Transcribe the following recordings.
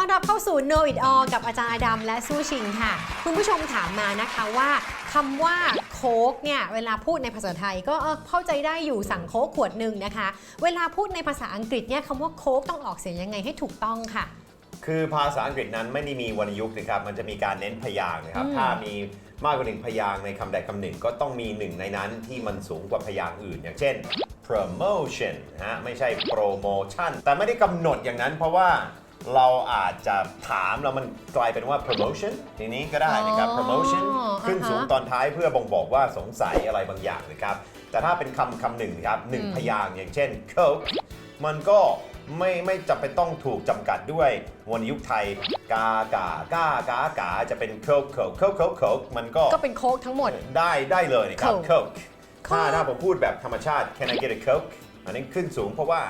ต้อนรับเข้าสู่ Know It All กับอาจารย์อดัมและสู้ชิงค่ะ คุณผู้ชมถามมานะคะว่าคำว่าโค้กเนี่ยเวลาพูดในภาษาไทยก็เออเข้าใจได้อยู่สั่งโค้กขวดหนึ่งนะคะ เวลาพูดในภาษาอังกฤษเนี่ยคำว่าโค้กต้องออกเสียงยังไงให้ถูกต้องค่ะ คือภาษาอังกฤษนั้นไม่ได้มีวรรณยุกต์นะครับ มันจะมีการเน้นพยางค์นะครับอืมถ้ามีมากกว่าหนึ่งพยางค์ในคำใดคำหนึ่ง ก็ต้องมีหนึ่งในนั้นที่มันสูงกว่าพยางค์อื่น อย่างเช่น promotion นะฮะไม่ใช่ promotion แต่ไม่ได้กำหนดอย่างนั้นเพราะว่า เราอาจจะถามแล้วมันกลายเป็นว่า promotion ทีนี้ก็ได้นะครับอ๋อ promotion ขึ้นสูงอ่าฮะ ตอนท้ายเพื่อบ่งบอกว่าสงสัยอะไรบางอย่างนะครับ แต่ถ้าเป็นคำคำหนึ่งครับหนึ่งอืมพยางค์อย่างเช่น coke มันก็ไม่ไม่จำเป็นต้องถูกจำกัดด้วยวรรณยุกต์ไทย กากากากากาจะเป็น coke coke coke coke coke มันก็ ก็เป็นโค้กทั้งหมด ได้ได้เลยนะครับ Coke coke ถ้า Coke ถ้าผมพูดแบบธรรมชาติ can I get a coke อันนี้ขึ้นสูงเพราะว่า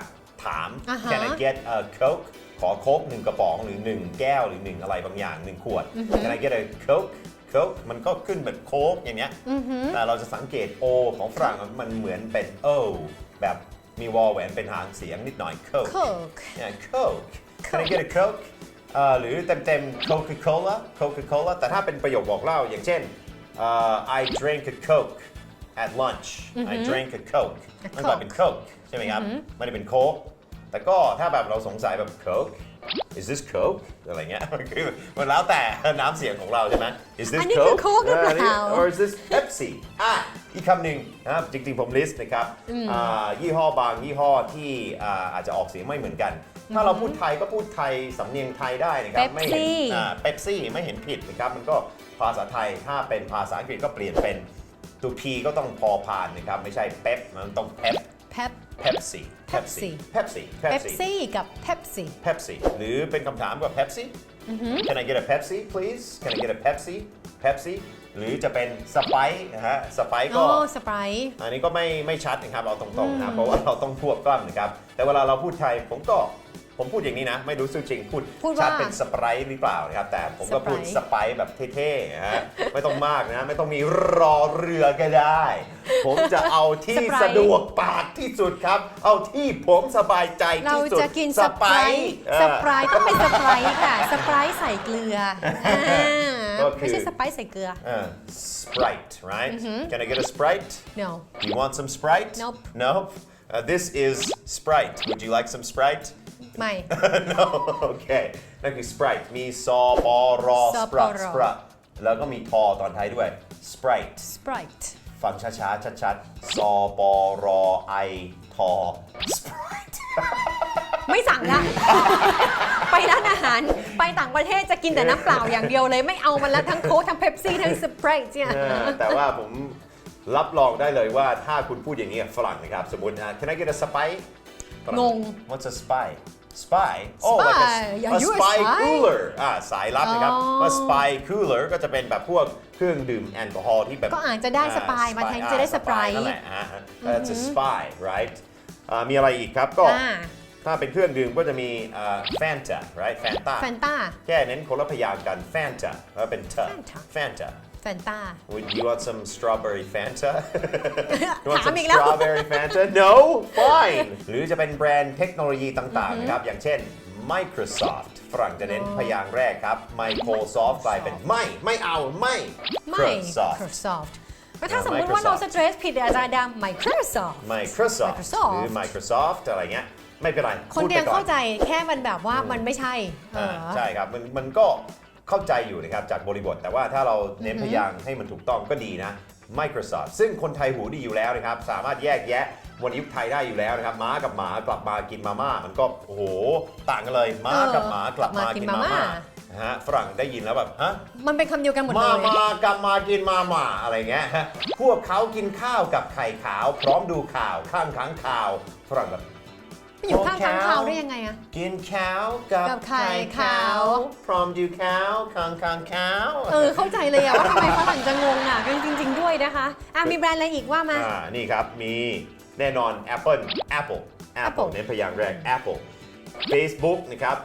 ถาม อ่าฮะ can I get a coke ขอโค้กหนึ่งกระป๋องหรือหนึ่งแก้วหรือหนึ่งอะไรบางอย่างหนึ่งขวด can I get a coke coke มันก็ขึ้นแบบโค้กอย่างเนี้ยอือหือแต่เราจะสังเกต O ของฝรั่งมันเหมือนเป็น O แบบมีวอลแหวนเป็นหางเสียงนิดหน่อย Coke Coke yeah Coke Can I get a Coke เอ่อหรือเต็มเต็มๆ Coca-Cola Coca-Cola แต่ถ้าเป็นประโยคบอกเล่าอย่างเช่นเอ่อ I drank a Coke at lunch I drank a Coke A มันก็เป็น Coke ใช่ไหมครับไม่ได้เป็นโค้ก แต่ก็ถ้าแบบเราสงสัยแบบ Coke is this Coke อะไรเงี้ยมันคือมันแล้วแต่น้ำเสียงของเราใช่ไหม is this อันนี้คือ Coke หรือเปล่า or is this Pepsi อะอีกคำหนึ่งนะครับ จริงๆ ผมลิสต์นะครับอ่ายี่ห้อบางยี่ห้อที่อ่าอาจจะออกเสียงไม่เหมือนกัน ถ้าเราพูดไทยก็พูดไทยสำเนียงไทยได้นะครับไม่เห็น Pepsi เป๊ปซี่ไม่เห็นผิดนะครับ มันก็ภาษาไทยถ้าเป็นภาษาอังกฤษก็เปลี่ยนเป็นตัว P ก็ต้องพอพานนะครับ ไม่ใช่เป๊ปมันต้องเป๊ป Pep Pepsi Pepsi Pepsi Pepsi กับ Pepsi Pepsi หรือเป็นคำถามกับ Pepsi Can I get a Pepsi please Can I get a Pepsi Pepsi หรือจะเป็นสไปซ์นะฮะสไปซ์โอ้ก็สไปร์ อันนี้ก็ไม่ไม่ชัดนะครับเอาตรงๆนะเพราะว่าเราต้องควบกล้ำนะครับ แต่เวลาเราพูดไทยผมก็ ผมพูดอย่างนี้นะ ไม่รู้สึกจริงพูดพูดว่าชัดเป็นสไปร์หรือเปล่านะครับ แต่ผมก็พูดสสไปร์ไปร์แบบเท่ๆนะฮะไม่ต้องมากนะ ไม่ต้องมีรอเรือก็ได้ ผมจะเอาที่สไปร์สะดวกปากที่สุดครับ เอาที่ผมสบายใจเราที่สุดจะกินสไปร์เออ สไปร์ต้องเป็นสไปร์ค่ะ สไปร์ใส่เกลืออ่าก็คือ ไม่ใช่สไปร์ใส่เกลือ Uh, Sprite, right? Can I get a Sprite? no Do you want some Sprite? Nope. Nope. Uh, this is Sprite. Would you like some Sprite? ไม่ no. Okay. นั่นคือ Sprite มีซอปอรอซอปอ Sprite รอ Sprite แล้วก็มีทอตอนท้ายด้วย Sprite Sprite ฟังช้าๆ ชัดๆซอปอรอไอทอ Sprite ไม่สั่งละ ไปร้านอาหาร ไปต่างประเทศจะกินแต่น้ำเปล่าอย่างเดียวเลย ไม่เอามันละทั้งโค้กทั้งเ e ปซี่ทั้งสไปร์เนี่ย เออแต่ว่าผมรับรองได้เลยว่าถ้าคุณพูดอย่างนี้กับฝรั่งนะครับ สมมตินะ Can I get a spy ฝรั่ งง What's a spy spy oh like a, Spy Are a you a spy spy? cooler อ่าสายลับนะครับ อ๋อ ว่า spy cooler ก็จะเป็นแบบพวกเครื่องดื่มแอลกอฮอล์ที่แบบก็อาจจะได้สปายมาแทนจะได้สปายนั่นแหละอ่า That's a spy right อ่ามีอะไรอีกครับก็ อ่าถ้าเป็นเครื่องดื่มก็จะมีอ่า Fanta right Fanta แฟนต้าแค่เน้นคนละพยางค์กัน Fanta แล้วเป็นเธอ Fanta Fanta แฟนต้า Would you want some strawberry Fanta? you want ถาม some อีกแล้ว strawberry Fanta? No? Fine. หรือจะเป็นแบรนด์เทคโนโลยีต่างๆนะครับ อย่างเช่น Microsoft ฝรั่งจะเน้นพยางค์แรกครับ Microsoft กลายเป็นไม่ ไม่เอา ไม่ ไม่ Microsoft Microsoft แล้วถ้าอ่าสมมติว่าเรา Microsoft สเตรสผิดอาจารย์ดำ Microsoft Microsoft Microsoft หรือ Microsoft อะไรเงี้ย ไม่เป็นไรคนพูดเดีไปยวก่อ เข้าใจแค่มันแบบว่ามันไม่ใช่เออ่าอใช่ครับมันมันก็ เข้าใจอยู่นะครับจากบริบท แต่ว่าถ้าเราเน้นพยางค์ให้มันถูกต้องก็ดีนะ Microsoft ซึ่งคนไทยหูดีอยู่แล้วนะครับ สามารถแยกแยะวันยุคไทยได้อยู่แล้วนะครับม้ากับหมากลับมากินมาม่ามันก็โอ้โหต่างกันเลยม้ากับหมากลับมากินมาม่านะฮะฝรั่งได้ยินแล้วแบบฮะมันเป็นคำเดียวกันหมดเลมายมากลับมากินมาม่าอะไรเงี้ยฮะพวกเขากินข้าวกับไข่ขาว พร้อมดูข่าวข้างค้างข่าวฝรั่งแบบ ไปอยู่ข้างค้างคาวได้ยังไงอะ กินข้าวกับกับไข่ไข่ขาว พร้อมดูข้าวข้างค้างข่าวเออเข้าใจเลยอะว่าทำไมฝรั่งจะงงอะจริง ๆ ด้วยนะคะอะมีแบรนด์อะไรอีกว่ามา อ่านี่ครับ มีแน่นอน Apple Apple Apple Apple เน้นพยางค์แรก Apple Facebook นะครับ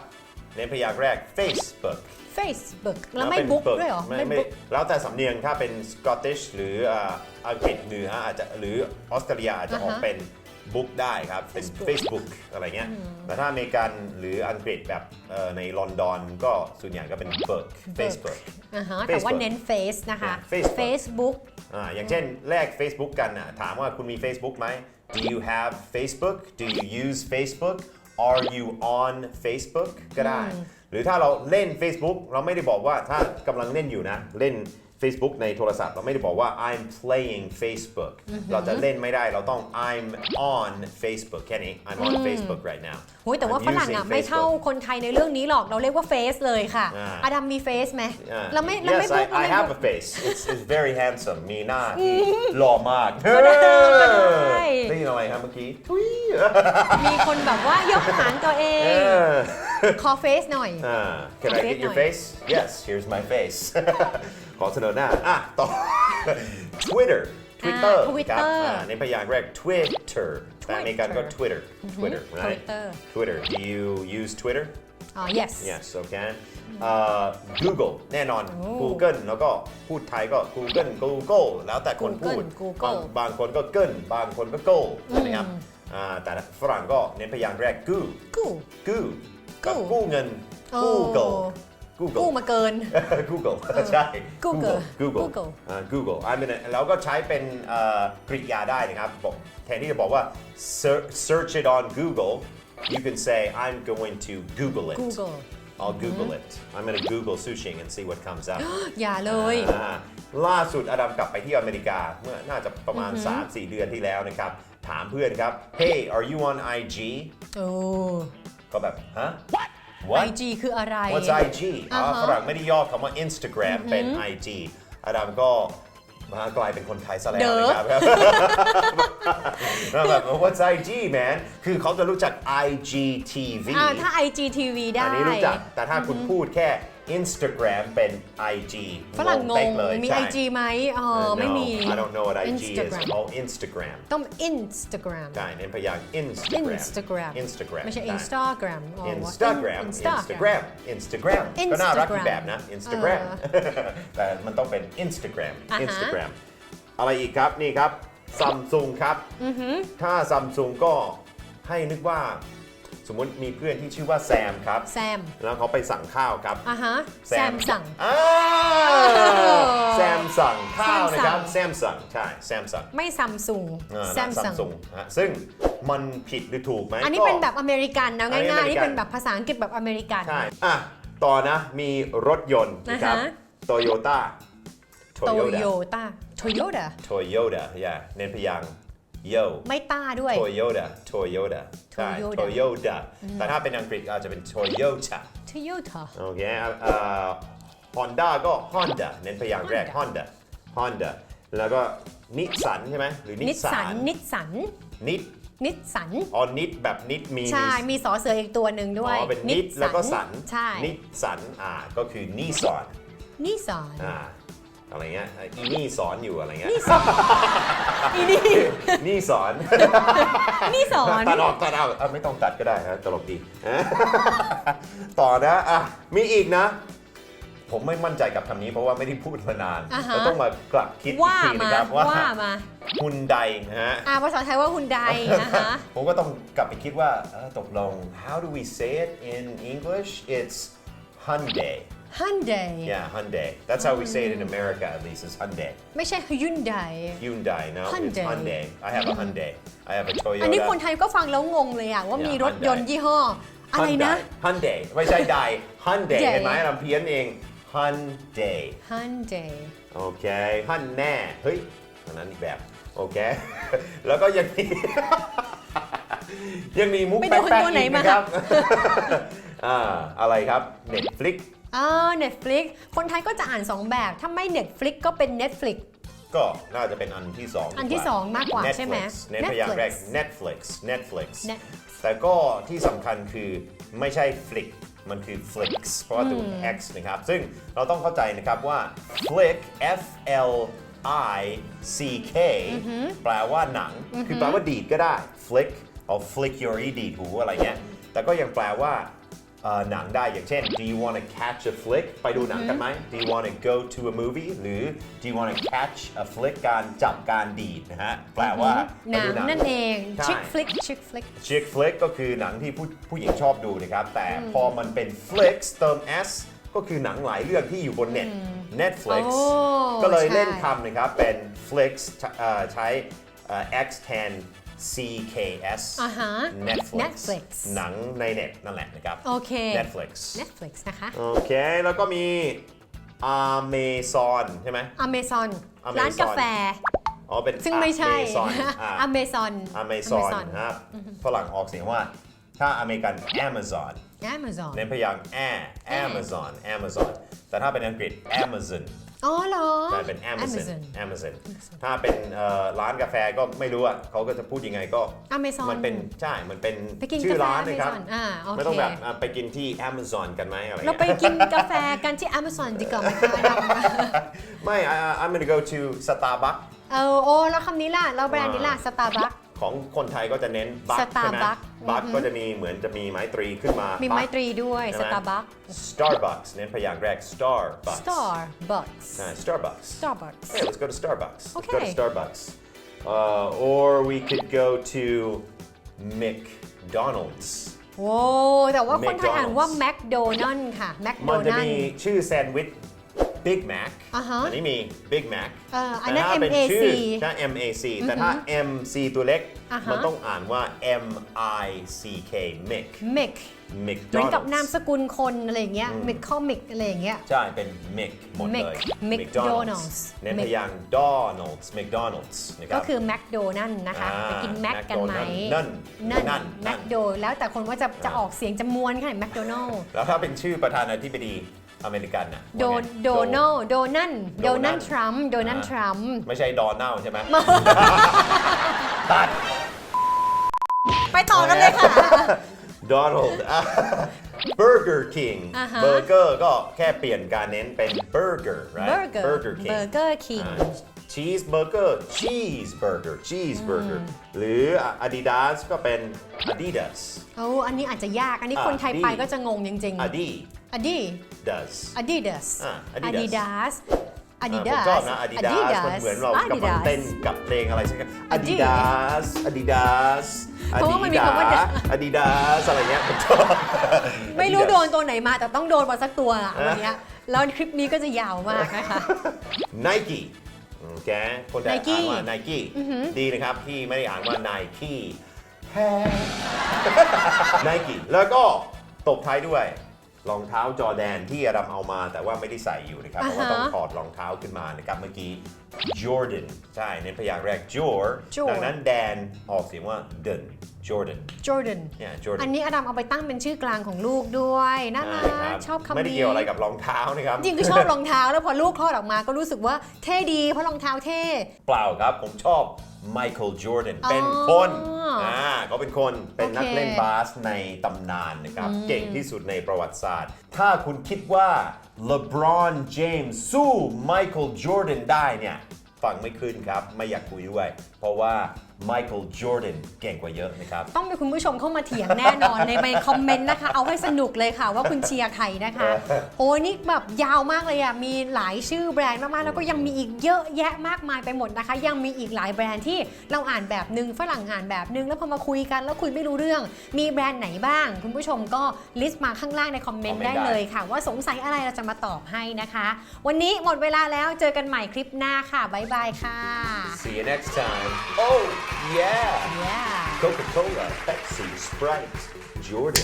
เน้นพยางค์แรก Facebook Facebook แล้วไม่บุ๊กด้วยเหรอไม่ไม่ไม่บุ๊ก แล้วแต่สำเนียงถ้าเป็นสกอตติชหรืออ่าอังกฤษเหนืออาจจะหรือออสเตรเลียอาจจะออกอ่าฮะ เป็น บุ๊กได้ครับ เป็น Facebook Facebook อะไรเงี้ยแต่ถ้าอเมริกันหรืออังกฤษแบบเอ่อในลอนดอนก็ส่วนใหญ่ก็เป็น book Facebook อ่าฮะแต่ว่า Facebook เน้น Face นะคะ Yeah, Facebook Facebook อ่าอย่างเช่นแลก Facebook กันอะถามว่าคุณมี Facebook ไหม Do you have Facebook Do you use Facebook Are you on Facebook ก็ได้ หรือถ้าเราเล่น Facebook เราไม่ได้บอกว่าถ้ากำลังเล่นอยู่นะ เล่น Facebook ในโทรศัพท์ เราไม่ได้บอกว่า I'm playing Facebook เราจะเล่นไม่ได้เราต้อง I'm on Facebook แค่นี้ I'm on Facebook right now โอ้ยแต่ว่า I'm ฝรั่ง using อะไม่เท่า Facebook คนไทยในเรื่องนี้หรอกเราเรียกว่า Face เลยค่ะ อ่า อดัมมี Face ไหมอ่าเราไม่เราไม่ yes บุ๊ก I, เรา I ไม่ have บุ๊ a ก face it's, it's very handsome มีหน้าที่หล่อมากก็ได้ ได้ยินอะไรครับเมื่อกี้ทุยมีคนแบบว่ายกหางตัวเอเอง อ ขอ Face หน่อย อ่า Can I get your face Yes here's my face ข อเสนอหน้าอะต่อ Twitter Twitter อ่า Twitter ครับอ่าในพยางค์แรก Twitter แต่อเมริกันก็ Twitter Twitter right Twitter Twitter Do you use Twitter อ๋อ yes Yes okay เอ่อ Google แน่นอน Google แล้วก็พูดไทยก็ Google Google แล้วแต่คนพูด Google บางบางคนก็เกิลบางคนก็ go นะครับอ่าแต่ฝรั่งก็เน้นพยางค์แรก goo กู้กู้กับกู้กู้เงิน โอ้ Google กู้ Google มาเกิน Google ใช่ Google Google Google อ่า Google อ่าเป็นแล้วก็ใช้เป็นเอ่อกริยาได้นะครับบอกแทนที่จะบอกว่า "Ser- search it on Google you can say I'm going to Google it Google I'll Google it I'm going to Google sushi and see what comes out อย่าเลย อ่าล่าสุดอดัมกลับไปที่อเมริกาเมื่อน่าจะประมาณ 3-4 เดือนที่แล้วนะครับ ถามเพื่อนครับ Hey are you on IG โอ้ ก็แบบ ฮะ What IG คืออะไร What's IG อ๋ออ่าฮะ ฝรั่งไม่ได้ย่อคำว่า Instagram เป็น IG อดัมก็มากลายเป็นคนไทยซะแล้วเด้อ นะครับแล้วแบบ What's IG man คือเขาจะรู้จัก IGTV อ่าถ้า IGTV ได้ อันนี้รู้จัก แต่ถ้าคุณพูดแค่ Instagram เป็น IG ฝรั่งงเป๊กง เลยมี ใช่ IG ไหมอ๋อ Uh, ไม่มี no, I don't know what IG is Instagram oh Instagram ต้อง Instagram ใช่เน้นพยางค์ Instagram Instagram Instagram ไม่ใช่ใช่ Instagram อ๋อ Instagram Instagram Instagram Instagram ก็น่ารักอีก Instagram แบบนะ Instagram แต่มันต้องเป็น Instagram อ่าฮะ Instagram อะไรอีกครับนี่ครับ Samsung ครับ ถ้า Samsung ก็ให้นึกว่า สมมติมีเพื่อนที่ชื่อว่าแซมครับ แซมแล้วเขาไปสั่งข้าวครับ อะฮะแซมสั่ง อ่าแซมสั่งข้าวนะครับแซมสั่งใช่แซมสั่งไม่ซัมซุงแซมสั่งซุงซึ่งมันผิดหรือถูกไหมอันนี้ก็ เป็นแบบอเมริกันนะอันนี้ง่ายๆ อเมริกัน นี่เป็นแบบภาษาอังกฤษแบบอเมริกัน ใช่ อะ ต่อนะ มีรถยนต์นะครับ อ่าฮะ โตโยต้า โตโยต้าโตโยต้า โตโยต้าอย่าเน้นพยางค์ โยไม่ต้าด้วย โตโยต้าโตโยต้าใช่ Toyota โตโยต้าแต่ถ้าเป็นอังกฤษอาจจะเป็นโตโยต้าโตโยต้าโอเคอ่าฮอนด้าก็ Honda เน้นพยางค์แรก Honda Honda แล้วก็นิสสันใช่ไหมหรือนินิสสสัสันนนิสสัน นิดนิสสันอ๋อนิดแบบนิดมีใช่มีมีสอเสืออีกตัวหนึ่งด้วยอ๋อเป็นนิดแล้วก็สันใช่ นิดสันอ่าก็คือนิสอนนิสสัน อ่า อะไรเงี้ยอีนี่สอนอยู่อะไรเงี้ยนิสสันอีนี่ นี่สอนนี่สอน ตัดออกตัดออกอะไม่ต้องตัดก็ได้นะตลกดี ต่อนะอะมีอีกนะ ผมไม่มั่นใจกับคำนี้เพราะว่าไม่ได้พูดมานานอ่าฮะ เราต้องมากลับคิดอีกว่าทีมานะครับว่าว่ามาฮุนไดนะฮะ อ่าภาษาไทยว่าฮุนไดนะคะ ผมก็ต้องกลับไปคิดว่าเออตกลง how do we say it in English it's Hyundai Hyundai yeah Hyundai that's how we say it in America at least is Hyundai ไม่ใช่ Hyundai Hyundai no it's Hyundai Hyundai I have a Hyundai I have a Toyota อันนี้คนไทยก็ฟังแล้วงงเลยอะว่า Yeah, มีรถยนต์ Hyundai ยี่ห้อ อะไรนะฮันเดย์ไม่ใช่ไดฮันเดย์ Day เห็นไหมเราเพี้ยนเองฮันเดย์ Hyundai โอเค ฮันแน่ เฮ้ยอันนั้นอีกแบบ โอเค แล้วก็ยังมี ยังมีมุกไปแป๊โดนกตัวๆไหนอีกมา นะครับ อ่าอะไรครับ Netflix อ่า Netflix คนไทยก็จะอ่าน 2 แบบ ถ้าไม่ Netflix ก็เป็น Netflix ก็น่าจะเป็นอันที่สองอันที่ดีว่าสองมากกว่า Netflix ใช่ไหมเน้นพยางค์แรก Netflix Netflix Netflix Net แต่ก็ที่สำคัญคือไม่ใช่ flick มันคือ flicks เพราะว่าตัว x นะครับ ซึ่งเราต้องเข้าใจนะครับว่า flick f l i c k แปลว่าหนัง คือแปลว่าดีดก็ได้ flick เอา flick your ดีดหูอะไรเงี้ยแต่ก็ยังแปลว่าเอ่อ หนังได้อย่างเช่น do you want to catch a flick ไปดูหนังกันไหม do you want to go to a movie หรือ do you want to catch a flick การจับการดีดนะฮะ แปลว่าหไปนังดูหนังนั่นเองใช่ ชิคฟลิกชิคฟลิก chick flick ก็คือหนังที่ผู้ผู้หญิงชอบดูนะครับ แต่พอมันเป็น flicks เติม s ก็คือหนังหลายเรื่องที่อยู่บนเน็ต Netflix โอ้ก็เลยใช่เล่นคำนะครับ เป็น flicks เอ่อใช้เอ่อ x แทน cks อ่าฮะ Netflix Netflix หนังในเน็ตนั่นแหละนะครับ โอเค Netflix Netflix นะคะ โอเค แล้วก็มี Amazon ใช่ไหม Amazon Amazon ร้านกาแฟ อ๋อ เป็น ซึ่งไม่ใช่ Amazon อ่า Amazon Amazon นะครับฝรั่งออกเสียงว่า ถ้าอเมริกัน Amazon Amazon เน้นพยางค์ a Amazon Amazon แต่ถ้าเป็นอังกฤษ Amazon อ๋อเหรอใช่เป็น Amazon Amazon Amazon ถ้าเป็นเอ่อร้านกาแฟก็ไม่รู้อะเขาก็จะพูดยังไงก็ Amazon มันเป็นใช่ มันเป็นไปกินชื่อกาแฟ ร้านนะครับ Amazon อ่าโอเค ไม่ต้องแบบอะไปกินที่ Amazon กันไหมอะไรเราเงี้ยไปกินกาแฟกันที่ Amazon ดีกว่าไหมคะดำไม่ I- I'm gonna go to Starbucks เออโอ้แล้วคำนี้ล่ะ แล้วแบรนด์นี้ล่ะ Starbucks ของคนไทยก็จะเน้นบัคใช่ไหม Starbucks บัคก็จะมีเหมือนจะมีไม้ตรีขึ้นมามี Buck ไม้ตรีด้วยใช่ไหม Starbucks Starbucks เน้นพยางค์แรก Starbucks Starbucks ใช่ Starbucks Starbucks Hey, let's go to Starbucks. Let's go to Okay. Starbucks. Uh, or we could go to McDonald's. โว้แต่ว่าคนไทยอ่านว่า McDonald ค่ะ มันจะ McDonald มีชื่อแซนด์วิช Big Mac อ่าฮะ อันนี้มี Big Mac เอออันนั้นแต่ถ้าเป็น MAC ชื่อถ้า MAC แต่ถ้า MC ตัวเล็ก อ่าฮะ มันต้องอ่านว่า M I C K Mick Mick เหมือนกับนาม McDonald's สกุลคนอะไรอย่างเงี้ย Mick Comic อะไรอย่างเงี้ย ใช่ เป็น Mick หมดเลย Mick McDonald's เน้นพยางค์ Donald's McDonald's นะคก็รับคือ McDonald นะคะอ่าไปกินแม็กกันไหมนั่นนั่นนั่น แมคโดแล้วแต่คนว่าจะจะออกเสียงจะม้วนขนาดแมคโดนัล แล้วถ้าเป็นชื่อประธานาธิบดี อเมริกันน่ะโดว่าไงโดนัลโดนัลโดนัล Donald ทรัมป์โดนัลอ่าทรัมป์ไม่ใช่ดอนนัลใช่ไหมตัดไปต่อกันเลยค่ะดอน a l d เบอร์เกอร์คิงอ่าฮะเบอร์เกอร์ก็แค่เปลี่ยนการเน้นเป็นเบอร์เกอร์ right เบอร์เกอร์ Burger เบ King อร์เกอร์คิงชีสเบอร์เกอร์ชีสเบอร์เกอร์ชีสเบอร์เกอร์หรือ Adidas ก็เป็น Adidas โอ้อันนี้อาจจะยาก อันนี้อ่าคนไทยไปดีก็จะงงจริงๆ Adi อดี does Adidas อ่า Adidas Adidas อ่า Adidas ผมชอบนะ Adidas มันเหมือนเรากำลังเต้นกับเพลงอะไรสักอย่าง Adidas Adidas เพราะว่ามันมีคำว่า Adidas อะไรเงี้ยผมชอบไม่รู้ Adidas โดนตัวไหนมาแต่ต้องโดนมาสักตัวอะวันเนี้ยแล้วคลิปนี้ก็จะยาวมากนะคะ Nike โอเคคนไทย Nike อ่านว่า Nike ดีนะครับที่ไม่ได้อ่านว่า Nike Nike แล้วก็ตบท้ายด้วย รองเท้าจอแดนที่อดัมเอามา แต่ว่าไม่ได้ใส่อยู่นะครับ เพราะว่าต้องอ่าฮะถอดรองเท้าขึ้นมานะครับเมื่อกี้ Jordan ใช่เน้นพยางค์แรก Jor Jor ดังนั้นแดนออกเสียงว่า Dun Jordan Jordan เนี่ยอัน Jordan นี้อดัมเอาไปตั้งเป็นชื่อกลางของลูกด้วยน่ารัใช่คกรับชอบคำนี้ไม่ได้เกี่ยวอะไรกับรองเท้านะครับ จริงๆก็ชอบรองเท้าแล้วพอลูกคลอดออกมาก็รู้สึกว่าเท่ดีเพราะรองเท้าเท่ เปล่าครับผมชอบ Michael Jordan อ๋อเป็นคนอ่าเขาเป็นคนเป็นนักโอเคเล่นบาสในตำนานนะครับ เก่งที่สุดในประวัติศาสตร์ ถ้าคุณคิดว่า LeBron James สู้ Michael Jordan ได้เนี่ย ฟังไม่ขึ้นครับ ไม่อยากคุยด้วย เพราะว่า Michael Jordan เก่งกว่าเยอะนะครับ ต้องมีคุณผู้ชมเข้ามาเถียงแน่นอน ในในคอมเมนต์นะคะ เอาให้สนุกเลยค่ะว่าคุณเชียร์ใครนะคะ โอ้นี่แบบยาวมากเลยอะ มีหลายชื่อแบรนด์มากๆ แล้วก็ยังมีอีกเยอะแยะมากมายไปหมดนะคะ ยังมีอีกหลายแบรนด์ที่เราอ่านแบบนึงฝรั่งอ่านแบบนึง แล้วพอมาคุยกันแล้วคุยไม่รู้เรื่อง มีแบรนด์ไหนบ้าง คุณผู้ชมก็ลิสต์มาข้างล่างในคอมเมนต์คอมเมนต์ได้ได้เลยค่ะ ว่าสงสัยอะไรเราจะมาตอบให้นะคะ วันนี้หมดเวลาแล้วเจอกันใหม่คลิปหน้าค่ะบ๊ายบายค่ะ See you next time. Oh yeah. Yeah. Coca-Cola Pepsi Sprite Jordan